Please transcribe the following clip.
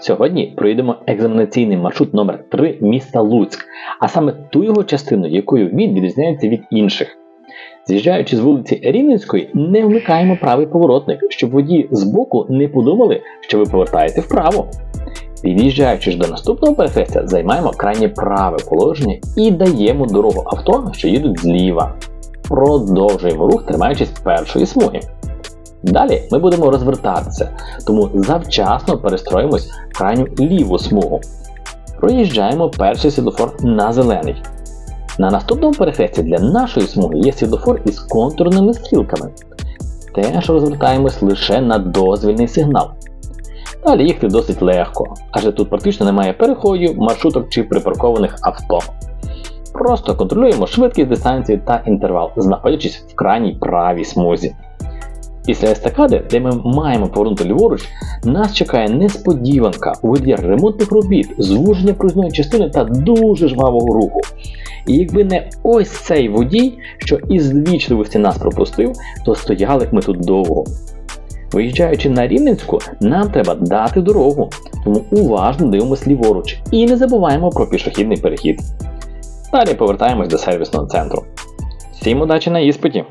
Сьогодні проїдемо екзаменаційний маршрут номер 3 міста Луцьк, а саме ту його частину, якою він відрізняється від інших. З'їжджаючи з вулиці Рівненської, не вмикаємо правий поворотник, щоб водії з боку не подумали, що ви повертаєте вправо. Під'їжджаючи ж до наступного перехрестя, займаємо крайнє праве положення і даємо дорогу авто, що їдуть зліва. Продовжуємо рух, тримаючись першої смуги. Далі ми будемо розвертатися, тому завчасно перестроїмось в крайню ліву смугу. Проїжджаємо перший світлофор на зелений. На наступному перехресті для нашої смуги є світлофор із контурними стрілками. Теж розвертаємось лише на дозвільний сигнал. Далі їхати досить легко, адже тут практично немає переходів, маршруток чи припаркованих авто. Просто контролюємо швидкість дистанцію та інтервал, знаходячись в крайній правій смузі. Після естакади, де ми маємо повернути ліворуч, нас чекає несподіванка у виді ремонтних робіт, звуження проїзної частини та дуже жвавого руху. І якби не ось цей водій, що із вічливості нас пропустив, то стояли б ми тут довго. Виїжджаючи на Рівненську, нам треба дати дорогу, тому уважно дивимося ліворуч і не забуваємо про пішохідний перехід. Далі повертаємось до сервісного центру. Всім удачі на іспиті!